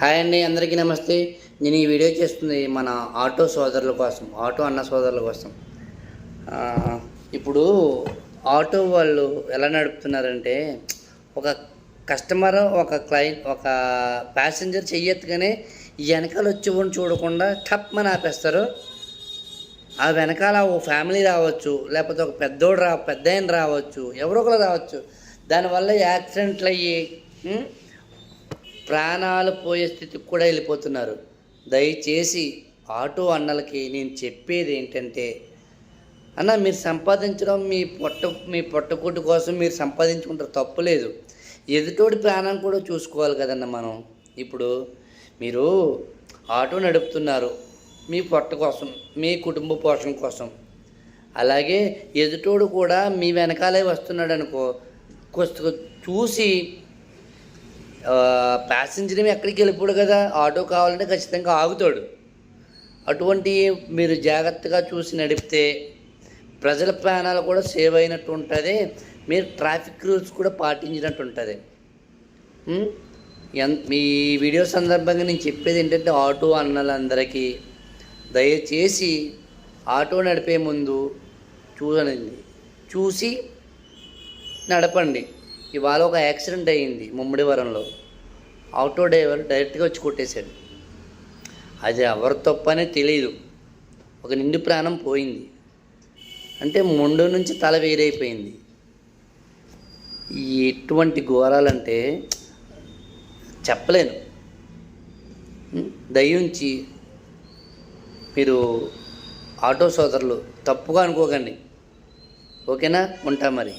Hi అండి అందరికీ నమస్తే. నేను ఈ వీడియో చేస్తుంది మన ఆటో సోదరుల కోసం ఆటో అన్న సోదరుల కోసం. ఇప్పుడు ఆటో వాళ్ళు ఎలా నడుపుతున్నారంటే ఒక కస్టమర్ ఒక క్లయింట్ ఒక ప్యాసింజర్ చెయ్యెత్తగానే ఈ వెనకాల వచ్చేవాడిని చూడకుండా టప్మని ఆపేస్తారు. ఆ వెనకాల ఓ ఫ్యామిలీ రావచ్చు లేకపోతే ఒక పెద్దోడు రా పెద్ద రావచ్చు ఎవరో ఒకరు రావచ్చు. దానివల్ల యాక్సిడెంట్లు అయ్యి ప్రాణాలు పోయే స్థితికి కూడా వెళ్ళిపోతున్నారు. దయచేసి ఆటో అన్నలకి నేను చెప్పేది ఏంటంటే అన్న మీరు సంపాదించడం మీ పొట్ట మీ పొట్టకూటి కోసం మీరు సంపాదించుకుంటారు తప్పులేదు ఎదుటోడి ప్రాణం కూడా చూసుకోవాలి కదన్న మనం. ఇప్పుడు మీరు ఆటో నడుపుతున్నారు మీ పొట్ట కోసం మీ కుటుంబ పోషణ కోసం. అలాగే ఎదుటోడు కూడా మీ వెనకాలే వస్తున్నాడు అనుకో చూసి ప్యాసింజర్ ఎక్కడికి వెళ్ళిపోడు కదా. ఆటో కావాలంటే ఖచ్చితంగా ఆగుతాడు. అటువంటి మీరు జాగ్రత్తగా చూసి నడిపితే ప్రజల ప్రాణాలు కూడా సేవ్ అయినట్టు ఉంటుంది. మీరు ట్రాఫిక్ రూల్స్ కూడా పాటించినట్టు ఉంటుంది. ఎంత మీ వీడియో సందర్భంగా నేను చెప్పేది ఏంటంటే ఆటో అన్నలందరికీ దయచేసి ఆటో నడిపే ముందు చూడండి చూసి నడపండి. ఇవాళ ఒక యాక్సిడెంట్ అయ్యింది ముమ్మడివరంలో. ఆటో డ్రైవర్ డైరెక్ట్గా వచ్చి కొట్టేశాడు. అది ఎవరి తప్పనే తెలియదు ఒక నిండు ప్రాణం పోయింది. అంటే ముండు నుంచి తల వేరైపోయింది. ఈ ఎటువంటి ఘోరాలంటే చెప్పలేను. ఉం? దయించి మీరు ఆటో సోదరులు తప్పుగా అనుకోకండి. ఓకేనా? ఉంటా మరి.